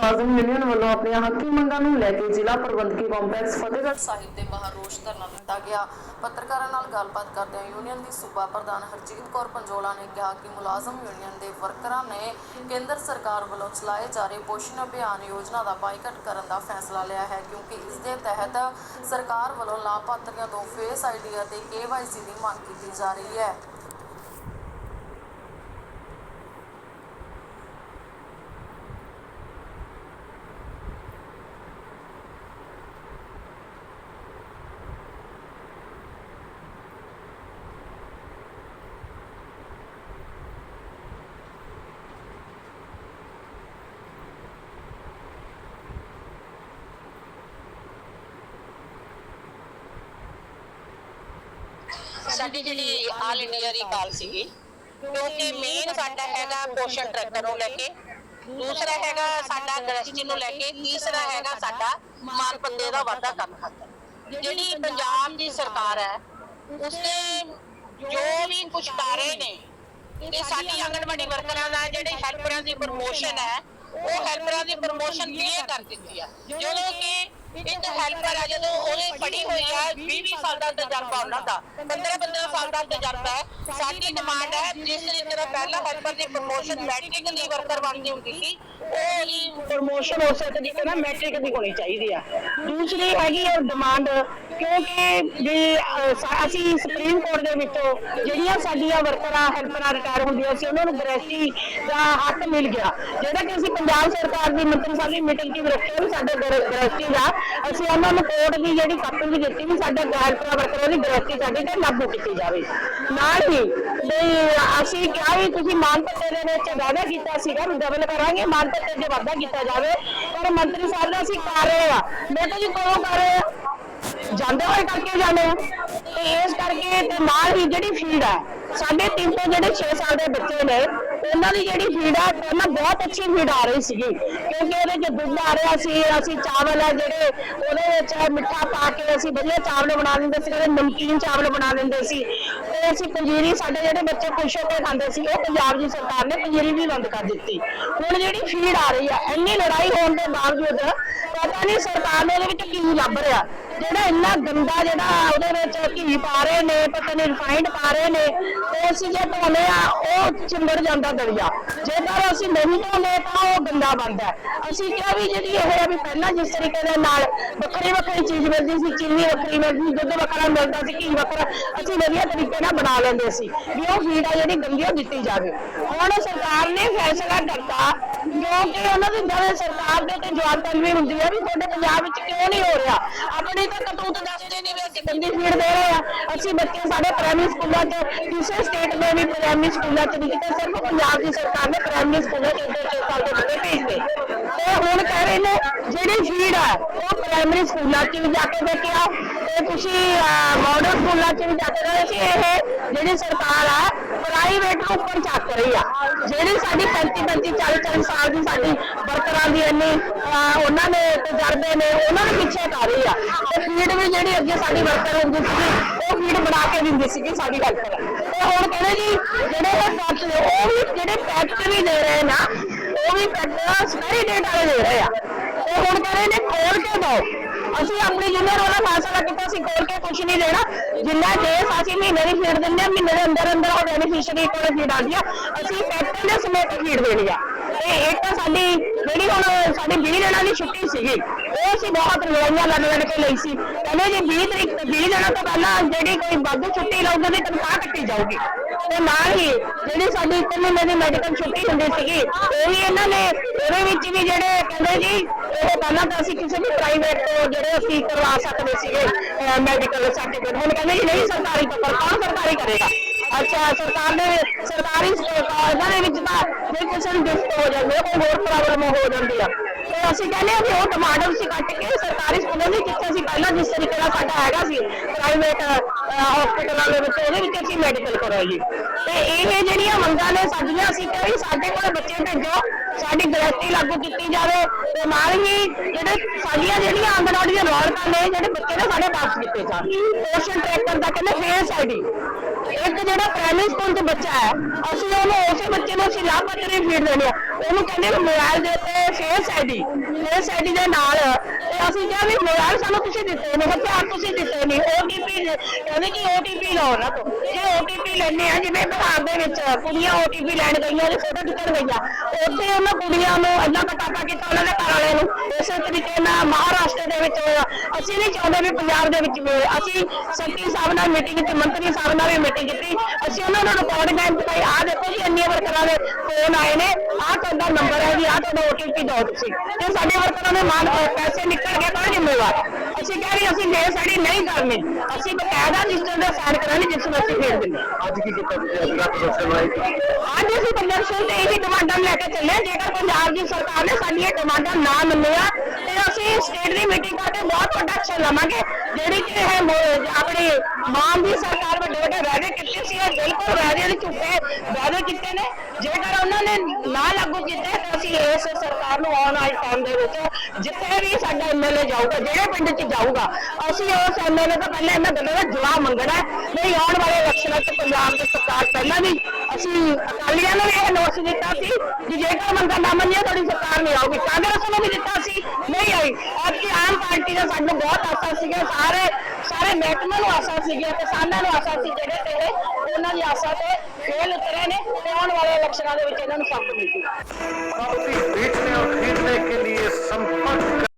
ਮੁਲਾਜ਼ਮ ਯੂਨੀਅਨ ਵੱਲੋਂ ਆਪਣੀਆਂ ਹੱਕੀ ਮੰਗਾਂ ਨੂੰ ਲੈ ਕੇ ਜ਼ਿਲ੍ਹਾ ਪ੍ਰਬੰਧਕੀ ਕੰਪਲੈਕਸ ਫਤਿਹਗੜ੍ਹ ਸਾਹਿਬ ਦੇ ਬਾਹਰ ਰੋਸ ਧਰਨਾ ਦਿੱਤਾ ਗਿਆ। ਪੱਤਰਕਾਰਾਂ ਨਾਲ ਗੱਲਬਾਤ ਕਰਦਿਆਂ ਯੂਨੀਅਨ ਦੀ ਸੂਬਾ ਪ੍ਰਧਾਨ ਹਰਜੀਤ ਕੌਰ ਪੰਜੋਲਾ ਨੇ ਕਿਹਾ ਕਿ ਮੁਲਾਜ਼ਮ ਯੂਨੀਅਨ ਦੇ ਵਰਕਰਾਂ ਨੇ ਕੇਂਦਰ ਸਰਕਾਰ ਵੱਲੋਂ ਚਲਾਏ ਜਾ ਰਹੇ ਪੋਸ਼ਣ ਅਭਿਆਨ ਯੋਜਨਾ ਦਾ ਬਾਈਕਾਟ ਕਰਨ ਦਾ ਫੈਸਲਾ ਲਿਆ ਹੈ ਕਿਉਂਕਿ ਇਸ ਦੇ ਤਹਿਤ ਸਰਕਾਰ ਵੱਲੋਂ ਲਾਭਪਾਤਰੀਆਂ ਤੋਂ ਫੇਸ ਆਈਡੀ ਅਤੇ ਕੇਵਾਈਸੀ ਦੀ ਮੰਗ ਕੀਤੀ ਜਾ ਰਹੀ ਹੈ। ਸਾਡੀ ਜਿਹੜੀ ਆਲ ਇੰਡੀਆ ਦੀ ਕਾਲ ਸੀਗੀ, ਕਿਉਂਕਿ ਮੇਨ ਸਾਡਾ ਹੈਗਾ ਪੋਸ਼ਣ ਟਰੈਕਟਰ ਨੂੰ ਲੈ ਕੇ, ਦੂਸਰਾ ਹੈਗਾ ਸਾਡਾ ਗ੍ਰਸਤੀ ਨੂੰ ਲੈ ਕੇ, ਤੀਸਰਾ ਹੈਗਾ ਸਾਡਾ ਮਾਲ ਦਾ ਵਾਧਾ ਕਰਨ ਖਾਤਰ। ਜਿਹੜੀ ਪੰਜਾਬ ਦੀ ਸਰਕਾਰ ਹੈ, ਉਸਨੇ ਜੋ ਵੀ ਕੁਝ ਕਰ ਰਹੇ ਨੇ ਤੇ ਸਾਡੀ ਆਂਗਣਵਾੜੀ ਵਰਕਰਾਂ ਦਾ ਜਿਹੜੇ ਹੈਲਪਰਾਂ ਦੀ ਪ੍ਰਮੋਸ਼ਨ ਹੈ, ਉਹ ਹੈਲਪਰਾਂ ਦੀ ਪ੍ਰਮੋਸ਼ਨ ਕਲੀਅਰ ਕਰ ਦਿੱਤੀ ਆ ਜਦੋਂ ਕਿ ਇੱਕ ਹੈਲਪਰ ਆ ਜਦੋਂ ਉਹਨੇ ਪੜ੍ਹੀ ਹੋਈ ਆ 20 20 ਸਾਲ ਦਾ ਤਜਰਬਾ ਉਹਨਾਂ ਦਾ 15 15 ਸਾਲ ਦਾ ਤਜਰਬਾ ਹੈ ਸਾਡੀ ਡਿਮਾਂਡ ਹੈ ਜਿਸ ਤਰ੍ਹਾਂ ਪਹਿਲਾ ਹੈਲਪਰ ਦੀ ਪ੍ਰਮੋਸ਼ਨ ਮੈਟ੍ਰਿਕ ਦੀ ਵਰਕਰ ਬਣਦੀ ਹੁੰਦੀ ਸੀ ਉਹ ਹੀ ਪ੍ਰਮੋਸ਼ਨ ਹੋ ਸਕਦੀ ਹੈ ਨਾ ਮੈਟ੍ਰਿਕ ਦੀ ਹੋਣੀ ਚਾਹੀਦੀ ਆ। ਦੂਸਰੀ ਹੈਗੀ ਹੈ ਡਿਮਾਂਡ ਕਿਉਂਕਿ ਜੇ ਅਸੀਂ ਸੁਪਰੀਮ ਕੋਰਟ ਦੇ ਵਿੱਚੋਂ ਜਿਹੜੀਆਂ ਸਾਡੀਆਂ ਵਰਕਰਾਂ ਹੈਲਪਰਾਂ ਰਿਟਾਇਰ ਹੁੰਦੀਆਂ ਸੀ, ਉਹਨਾਂ ਨੂੰ ਗ੍ਰੈਸਟੀ ਦਾ ਹੱਕ ਮਿਲ ਗਿਆ। ਜਿਹੜਾ ਕਿ ਅਸੀਂ ਪੰਜਾਬ ਸਰਕਾਰ ਦੀ ਮੰਤਰੀ ਸਾਹਿਬ ਦੀ ਮੀਟਿੰਗ 'ਚ ਰੱਖਿਆ ਵੀ ਸਾਡੇ ਗ੍ਰੈਸਟੀ ਦਾ, ਅਸੀਂ ਉਹਨਾਂ ਨੂੰ ਕੋਰਟ ਦੀ ਜਿਹੜੀ ਕਾਪੀ ਵੀ ਦਿੱਤੀ ਵੀ ਸਾਡੇ ਹੈਲਪਰਾਂ ਵਰਕਰਾਂ ਦੀ ਗ੍ਰੈਸਟੀ ਸਾਡੇ ਤੇ ਲਾਗੂ ਕੀਤੀ ਜਾਵੇ। ਨਾਲ ਹੀ, ਵੀ ਅਸੀਂ ਕਿਹਾ ਵੀ ਤੁਸੀਂ ਮਾਨ ਪੱਤੇ ਦੇ ਵਿੱਚ ਵਾਅਦਾ ਕੀਤਾ ਸੀਗਾ ਵੀ ਡਬਲ ਕਰਾਂਗੇ, ਮਾਨਤਾ ਪੱਤੇ 'ਚ ਵਾਅਦਾ ਕੀਤਾ ਜਾਵੇ, ਪਰ ਮੰਤਰੀ ਸਾਹਿਬ ਨੇ ਅਸੀਂ ਕਰ ਰਹੇ ਆ ਮੈਂ ਤਾਂ ਜੀ ਕਦੋਂ ਕਰ ਰਹੇ ਆ ਜਾਂਦੇ ਹੋਏ ਕਰਕੇ ਜਾਂਦੇ ਆ ਤੇ ਇਸ ਕਰਕੇ ਤੇ ਨਾਲ ਹੀ ਜਿਹੜੀ ਫੀਡ ਆ, ਸਾਡੇ ਤਿੰਨ ਤੋਂ ਜਿਹੜੇ 6 ਸਾਲ ਦੇ ਬੱਚੇ ਨੇ, ਉਹਨਾਂ ਦੀ ਜਿਹੜੀ ਫੀਡ ਆ, ਪਹਿਲਾਂ ਬਹੁਤ ਅੱਛੀ ਫੀਡ ਆ ਰਹੀ ਸੀਗੀ। ਕਿਉਂਕਿ ਉਹਦੇ ਚ ਦੁੱਧ ਆ ਰਿਹਾ ਸੀ, ਅਸੀਂ ਚਾਵਲ ਆ ਜਿਹੜੇ, ਉਹਦੇ ਵਿੱਚ ਮਿੱਠਾ ਪਾ ਕੇ ਅਸੀਂ ਵਧੀਆ ਚਾਵਲ ਬਣਾ ਲੈਂਦੇ ਸੀ, ਜਿਹੜੇ ਨਮਕੀਨ ਚਾਵਲ ਬਣਾ ਲੈਂਦੇ ਸੀ। ਤੇ ਅਸੀਂ ਪੰਜੀਰੀ ਸਾਡੇ ਜਿਹੜੇ ਬੱਚੇ ਖੁਸ਼ ਹੋ ਕੇ ਖਾਂਦੇ ਸੀ, ਉਹ ਪੰਜਾਬ ਦੀ ਸਰਕਾਰ ਨੇ ਪੰਜੀਰੀ ਵੀ ਬੰਦ ਕਰ ਦਿੱਤੀ। ਹੁਣ ਜਿਹੜੀ ਫੀਡ ਆ ਰਹੀ ਆ, ਇੰਨੀ ਲੜਾਈ ਹੋਣ ਦੇ ਬਾਵਜੂਦ ਪਤਾ ਨਹੀਂ ਸਰਕਾਰ ਨੇ ਇਹਦੇ ਵਿੱਚ ਕੀ ਲੱਭ ਰਿਹਾ। ਜਿਹੜਾ ਇੰਨਾ ਗੰਦਾ ਜਿਹੜਾ ਉਹਦੇ ਵਿੱਚ ਘੀ ਪਾ ਰਹੇ ਨੇ, ਪਤਾ ਨਹੀਂ ਰਿਫਾਈਨਡ ਪਾ ਰਹੇ ਨੇ ਤੇ ਅਸੀਂ ਜੇ ਧੋਨੇ ਆ, ਉਹ ਚਿੰਬੜ ਜਾਂਦਾ ਦਰਿਆ। ਜੇਕਰ ਅਸੀਂ ਨਹੀਂ ਧੋਨੇ ਤਾਂ ਉਹ ਗੰਦਾ ਬਣਦਾ ਅਸੀਂ ਕਿਹਾ ਵੀ ਜਿਹੜੀ ਇਹ ਹੈ ਵੀ ਪਹਿਲਾਂ ਜਿਸ ਤਰੀਕੇ ਦੇ ਨਾਲ ਵੱਖਰੀ ਵੱਖਰੀ ਚੀਜ਼ ਮਿਲਦੀ ਸੀ, ਚੀਨੀ ਵੱਖਰੀ ਮਿਲਦੀ ਦੁੱਧ ਵੱਖਰਾ ਮਿਲਦਾ ਸੀ, ਘੀ ਵੱਖਰਾ, ਅਸੀਂ ਵਧੀਆ ਤਰੀਕੇ ਨਾਲ ਬਣਾ ਲੈਂਦੇ ਸੀ ਵੀ ਉਹ ਫੀਡ ਆ ਜਿਹੜੀ ਗੰਦੀ ਉਹ ਦਿੱਤੀ ਜਾਵੇ। ਹੁਣ ਸਰਕਾਰ ਨੇ ਫੈਸਲਾ ਕਰਤਾ ਕਿਉਂਕਿ ਉਹਨਾਂ ਦੀ ਜਦੋਂ ਸਰਕਾਰ ਦੇ ਤੇ ਜਵਾਬ ਤਲਵੀ ਹੁੰਦੀ ਹੈ ਵੀ ਤੁਹਾਡੇ ਪੰਜਾਬ ਵਿੱਚ ਕਿਉਂ ਨਹੀਂ ਹੋ ਰਿਹਾ? ਆਪਣੇ ਤਾਂ ਕਤੂਤ ਦੱਸਦੇ ਨਹੀਂ ਵੀ ਅਸੀਂ ਗੰਦੀ ਫੀਡ ਦੇ ਰਹੇ ਆ। ਅਸੀਂ ਬੱਚੇ ਸਾਡੇ ਪ੍ਰਾਇਮਰੀ ਸਕੂਲਾਂ 'ਚ ਕਿਸੇ ਸਟੇਟ ਦੇ ਵੀ ਪ੍ਰਾਇਮਰੀ ਸਕੂਲਾਂ 'ਚ ਨਹੀਂ ਕਿਤੇ। ਸਿਰਫ ਪੰਜਾਬ ਦੀ ਸਰਕਾਰ ਨੇ ਪ੍ਰਾਇਮਰੀ ਸਕੂਲਾਂ 'ਚ ਇੰਟਰ ਸਾਲ ਦੇ ਬੱਚੇ ਭੇਜਦੇ ਤੇ ਹੁਣ ਕਹਿ ਰਹੇ ਨੇ, ਜਿਹੜੀ ਫੀਡ ਆ, ਉਹ ਪ੍ਰਾਇਮਰੀ ਸਕੂਲਾਂ 'ਚ ਵੀ ਜਾ ਕੇ ਦੇਖਿਆ ਤੇ ਤੁਸੀਂ ਮਾਡਲ ਸਕੂਲਾਂ 'ਚ ਵੀ ਜਾ ਕੇ ਰਹੇ ਸੀ ਇਹ ਜਿਹੜੀ ਸਰਕਾਰ ਆ ਪ੍ਰਾਈਵੇਟ ਨੂੰ ਉੱਪਰ ਚੱਕ ਰਹੀ ਆ। ਜਿਹੜੀ ਸਾਡੀ 35 35 40 40 ਸਾਲ ਦੀ ਸਾਡੀ ਵਰਕਰਾਂ ਦੀ ਇੰਨੀ ਉਹਨਾਂ ਨੇ ਤਜਰਬੇ ਨੇ, ਉਹਨਾਂ ਨੂੰ ਪਿੱਛੇ ਕਰ ਰਹੀ ਆ। ਤੇ ਫੀਡ ਵੀ ਜਿਹੜੀ ਅੱਗੇ ਸਾਡੀ ਵਰਕਰ ਹੁੰਦੀ ਸੀ ਉਹ ਫੀਡ ਬਣਾ ਕੇ ਦਿੰਦੀ ਸੀਗੀ ਸਾਡੀ ਹੈਲਪਰ ਤੇ ਹੁਣ ਕਹਿੰਦੇ ਜੀ, ਜਿਹੜੇ ਇਹ ਪੈਕਟ ਨੇ, ਉਹ ਵੀ ਜਿਹੜੇ ਪੈਕਟ ਵੀ ਦੇ ਰਹੇ ਨਾ, ਉਹ ਵੀ ਪੈਕਟ ਐਕਸਪਾਇਰੀ ਡੇਟ ਵਾਲੇ ਦੇ ਰਹੇ ਆ। ਤੇ ਹੁਣ ਕਹਿੰਦੇ ਨੇ, ਖੋਲ ਕੇ ਦਿਓ। ਅਸੀਂ ਆਪਣੀ ਜ਼ਿੰਮੇਵਾਰੀ ਵਾਲਾ ਫੈਸਲਾ ਕੀਤਾ ਅਸੀਂ ਖੋਲ ਕੇ ਕੁਝ ਨਹੀਂ ਦੇਣਾ। ਜਿੰਨਾ ਦੇਸ ਅਸੀਂ ਮਹੀਨੇ ਦੀ ਫੀਡ ਦਿੰਦੇ ਆ, ਮਹੀਨੇ ਦੇ ਅੰਦਰ ਅੰਦਰ ਉਹ ਬੈਨੀਫੀਸ਼ੀਅਰੀ ਕੋਲ ਫੀਡ ਆਉਂਦੀ ਆ। ਅਸੀਂ ਪੈਕਟ ਦੇ ਸਮੇਤ ਫੀਡ ਦੇਣੀ ਆ। ਤੇ ਇੱਕ ਤਾਂ ਸਾਡੀ ਜਿਹੜੀ ਹੁਣ ਸਾਡੀ 20 ਦਿਨਾਂ ਦੀ ਛੁੱਟੀ ਸੀਗੀ, ਉਹ ਅਸੀਂ ਬਹੁਤ ਲੜਾਈਆਂ ਲੜ ਲੜ ਕੇ ਲਈ ਸੀ। ਕਹਿੰਦੇ ਜੀ 20 ਤਰੀਕ 20 ਦਿਨਾਂ ਤੋਂ ਪਹਿਲਾਂ ਜਿਹੜੀ ਕੋਈ ਵਾਧੂ ਛੁੱਟੀ ਲਊਗੀ, ਉਹਦੀ ਤਨਖਾਹ ਕੱਟੀ ਜਾਊਗੀ। ਤੇ ਨਾਲ ਹੀ ਜਿਹੜੀ ਸਾਡੀ ਇੱਕ ਮਹੀਨੇ ਦੀ ਮੈਡੀਕਲ ਛੁੱਟੀ ਹੁੰਦੀ ਸੀਗੀ, ਉਹ ਵੀ ਇਹਨਾਂ ਨੇ, ਉਹਦੇ ਵਿੱਚ ਵੀ ਜਿਹੜੇ ਕਹਿੰਦੇ ਜੀ ਇਹ ਪਹਿਲਾਂ ਤਾਂ ਅਸੀਂ ਕਿਸੇ ਵੀ ਪ੍ਰਾਈਵੇਟ ਤੋਂ ਜਿਹੜੇ ਅਸੀਂ ਕਰਵਾ ਸਕਦੇ ਸੀਗੇ ਮੈਡੀਕਲ ਸਰਟੀਫਿਕੇਟ ਹੁਣ ਕਹਿੰਦੇ ਜੀ ਨਹੀਂ, ਸਰਕਾਰੀ ਤੋਂ ਪਰ ਕੌਣ ਸਰਕਾਰੀ ਕਰੇਗਾ? ਅੱਛਾ, ਸਰਕਾਰ ਨੇ ਸਰਕਾਰੀ ਕਾਲਜਾਂ ਦੇ ਵਿੱਚ ਤਾਂ ਜੇ ਕਿਸੇ ਨੂੰ ਗਿਫਟ ਹੋ ਜਾਂਦੀ ਹੈ, ਕੋਈ ਹੋਰ ਪ੍ਰੋਬਲਮ ਹੋ ਜਾਂਦੀ ਆ। ਤੇ ਅਸੀਂ ਕਹਿੰਦੇ ਆ ਵੀ ਉਹ ਡਿਮਾਂਡ ਅਸੀਂ ਕੱਟ ਕੇ ਸਰਕਾਰੀ ਸਕੂਲਾਂ ਦੀ ਜਿੱਥੇ ਅਸੀਂ ਪਹਿਲਾਂ ਜਿਸ ਤਰੀਕੇ ਨਾਲ ਸਾਡਾ ਹੈਗਾ ਸੀ ਪ੍ਰਾਈਵੇਟ ਹਸਪੀਟਲਾਂ ਦੇ ਵਿੱਚ ਉਹਦੇ ਵਿੱਚ ਅਸੀਂ ਮੈਡੀਕਲ ਕਰਾਈਏ ਤੇ ਇਹ ਜਿਹੜੀਆਂ ਮੰਗਾਂ ਨੇ ਸਾਡੀਆਂ, ਅਸੀਂ ਕਿਹਾ ਸਾਡੇ ਕੋਲ ਬੱਚੇ ਭੇਜੋ, ਸਾਡੀ ਗ੍ਰਸਤੀ ਲਾਗੂ ਕੀਤੀ ਜਾਵੇ, ਤੇ ਨਾਲ ਹੀ ਜਿਹੜੇ ਸਾਡੀਆਂ ਜਿਹੜੀਆਂ ਆਂਗਣਵਾੜੀ ਦੀਆਂ ਰੌਣਕਾਂ ਨੇ, ਜਿਹੜੇ ਬੱਚੇ ਨੇ ਸਾਡੇ ਵਾਪਸ ਕੀਤੇ ਜਾਣ। ਪੋਸ਼ਨ ਟਰੈਕਰ ਦਾ ਕਹਿੰਦੇ ਫੇਸ ਆਈਡੀ ਇੱਕ ਜਿਹੜਾ ਪ੍ਰਾਇਮਰੀ ਸਕੂਲ 'ਚ ਬੱਚਾ ਹੈ, ਅਸੀਂ ਉਹਨੂੰ ਉਸੇ ਬੱਚੇ ਨੂੰ ਅਸੀਂ ਲਾਭਪਾਤਰੀ ਫੀਡ ਦੇਣੀ ਆ। ਉਹਨੂੰ ਕਹਿੰਦੇ ਵੀ ਮੋਬਾਈਲ ਦੇ ਉੱਤੇ ਫੇਸ ਆਈਡੀ ਫੇਸ ਆਈਡੀ ਦੇ ਨਾਲ ਅਸੀਂ ਕਿਹਾ ਵੀ ਮੋਬਾਈਲ ਸਾਨੂੰ ਤੁਸੀਂ ਦਿੱਤੇ ਨਹੀਂ ਹਥਿਆਰ ਤੁਸੀਂ ਦਿੱਤੇ ਨਹੀਂ ਓਟੀਪੀ ਕਹਿੰਦੇ ਕਿ ਓਟੀਪੀ ਲਓ ਨਾ ਤੋਂ। ਜੇ ਓਟੀਪੀ ਲੈਣੇ ਆ, ਜਿਵੇਂ ਬਿਹਾਰ ਦੇ ਵਿੱਚ ਕੁੜੀਆਂ ਓਟੀਪੀ ਲੈਣ ਗਈਆਂ ਤੇ ਫੋਟੋ ਖਿੱਚਣ ਗਈਆਂ, ਉੱਥੇ ਉਹਨਾਂ ਕੁੜੀਆਂ ਨੂੰ ਇੰਨਾ ਪਟਾਪਾ ਕੀਤਾ ਉਹਨਾਂ ਦੇ ਘਰ ਵਾਲਿਆਂ ਨੂੰ ਇਸੇ ਤਰੀਕੇ ਨਾਲ ਮਹਾਰਾਸ਼ਟਰ ਦੇ ਵਿੱਚ ਹੋਇਆ। ਅਸੀਂ ਨਹੀਂ ਚਾਹੁੰਦੇ ਵੀ ਪੰਜਾਬ ਦੇ ਵਿੱਚ ਵੀ ਹੋਏ। ਅਸੀਂ ਸੈਕਟਰੀ ਸਾਹਿਬ ਨਾਲ ਮੀਟਿੰਗ ਕੀਤੀ, ਮੰਤਰੀ ਸਾਹਿਬ ਨਾਲ ਵੀ ਮੀਟਿੰਗ ਕੀਤੀ। ਅਸੀਂ ਉਹਨਾਂ ਨੂੰ ਰਿਕਾਰਡ ਟਾਈਮ ਦਿਖਾਈ। ਆਹ ਦੇਖੋ ਜੀ, ਇੰਨੀਆਂ ਵਰਕਰਾਂ ਦੇ ਫੋਨ ਆਏ ਨੇ। ਆਹ ਤੁਹਾਡਾ ਨੰਬਰ ਹੈ ਜੀ, ਆਹ ਤੁਹਾਡਾ ਓਟੀਪੀ ਦਿਓ ਤੁਸੀਂ। ਤੇ ਸਾਡੇ ਵਰਕਰਾਂ ਦੇ ਮਾਨ ਅਹ ਪੈਸੇ ਨਿਕਲ ਗਏ, ਤਾਂ ਜ਼ਿੰਮੇਵਾਰ। ਅਸੀਂ ਕਹਿ ਰਹੇ ਅਸੀਂ ਲੈ ਸਾਡੀ ਨਹੀਂ ਕਰਨੀ। ਅਸੀਂ ਬਕਾਇਦਾ ਰਜਿਸਟਰ ਦੇ ਸਾਈਨ ਕਰਾਂਗੇ ਜਿਸ ਨੂੰ ਅਸੀਂ ਭੇਜ ਦਿੰਦੇ ਹਾਂ। ਅੱਜ ਕੀ ਕੀਤਾ ਤੁਸੀਂ? ਅੱਜ ਰਾਤ ਪ੍ਰਦਰਸ਼ਨ ਬਣਾਈ ਅੱਜ ਅਸੀਂ ਪ੍ਰਦਰਸ਼ਨ ਤੇ ਇਹੀ ਡਿਮਾਂਡਾਂ ਲੈ ਕੇ ਚੱਲੇ ਹਾਂ। ਜੇਕਰ ਪੰਜਾਬ ਦੀ ਸਰਕਾਰ ਨੇ ਸਾਡੀਆਂ ਡਿਮਾਂਡਾਂ ਨਾ ਮੰਨੀਆਂ ਤੇ ਅਸੀਂ ਸਟੇਟ ਦੀ ਮੀਟਿੰਗ ਕਰਕੇ ਬਹੁਤ ਵੱਡਾ ਐਕਸ਼ਨ ਲਵਾਂਗੇ ਜਿਹੜੀ ਕਿ ਮੋ- ਆਪਣੀ ਮਾਨ ਦੀ ਸਰਕਾਰ ਵੱਡੇ ਵੱਡੇ ਵਾਅਦੇ ਕੀਤੇ ਸੀ ਇਹ ਬਿਲਕੁਲ ਵਾਅਦੇ ਦੇ ਝੂਠੇ ਵਾਅਦੇ ਕੀਤੇ ਨੇ। ਜੇਕਰ ਉਹਨਾਂ ਨੇ ਨਾ ਲਾਗੂ ਕੀਤੇ ਤਾਂ ਅਸੀਂ ਇਸ ਸਰਕਾਰ ਨੂੰ ਆਉਣ ਵਾਲੇ ਟਾਈਮ ਦੇ ਵਿੱਚ ਜਿੱਥੇ ਵੀ ਸਾਡਾ ਐਮਐਲਏ ਜਾਊਗਾ, ਜਿਹੜੇ ਪਿੰਡ 'ਚ ਜਾਊਗਾ, ਅਸੀਂ ਉਸ ਐਮਐਲਏ ਤੋਂ ਪਹਿਲਾਂ ਇਹਨਾਂ ਗੱਲਾਂ ਦਾ ਜਵਾਬ ਮੰਗਣਾ ਹੈ। ਨਹੀਂ, ਆਉਣ ਵਾਲੇ ਇਲੈਕਸ਼ਨਾਂ 'ਚ ਪੰਜਾਬ ਦੀ ਸਰਕਾਰ ਪਹਿਲਾਂ ਵੀ, ਅਸੀਂ ਅਕਾਲੀਆਂ ਨੂੰ ਵੀ ਇਹ ਨੋਟਿਸ ਦਿੱਤਾ ਸੀ ਕਿ ਜੇਕਰ ਮੰਗਾਂ ਨਾ ਮੰਨੀਆਂ ਤੁਹਾਡੀ ਸਰਕਾਰ ਨਹੀਂ ਆਊਗੀ, ਕਾਂਗਰਸ ਨੂੰ ਵੀ ਦਿੱਤਾ ਸੀ, ਨਹੀਂ ਆਈ ਅੱਜ ਆਮ ਪਾਰਟੀ ਦਾ ਸਾਨੂੰ ਬਹੁਤ ਆਸਾ ਸੀਗਾ, ਸਾਰੇ ਜਿਹੜੇ ਮਹਿਕਮੇ ਨੂੰ ਆਸਾ ਸੀਗੀਆਂ, ਕਿਸਾਨਾਂ ਨੂੰ ਆਸਾ ਸੀ ਜਿਹੜੇ ਤੇਰੇ ਉਹਨਾਂ ਦੀ ਆਸਾ ਤੇ ਫੇਲ ਉਤਰੇ ਨੇ ਤੇ ਆਉਣ ਵਾਲੇ ਇਲੈਕਸ਼ਨਾਂ ਦੇ ਵਿੱਚ ਇਹਨਾਂ ਨੂੰ ਸੱਪ ਮਿਲੂ ਪ੍ਰਾਪਤੀ ਬੇਚਣੇ ਔਰ ਖਰੀਦਣੇ ਕੇ ਲਈ ਸੰਪਰਕ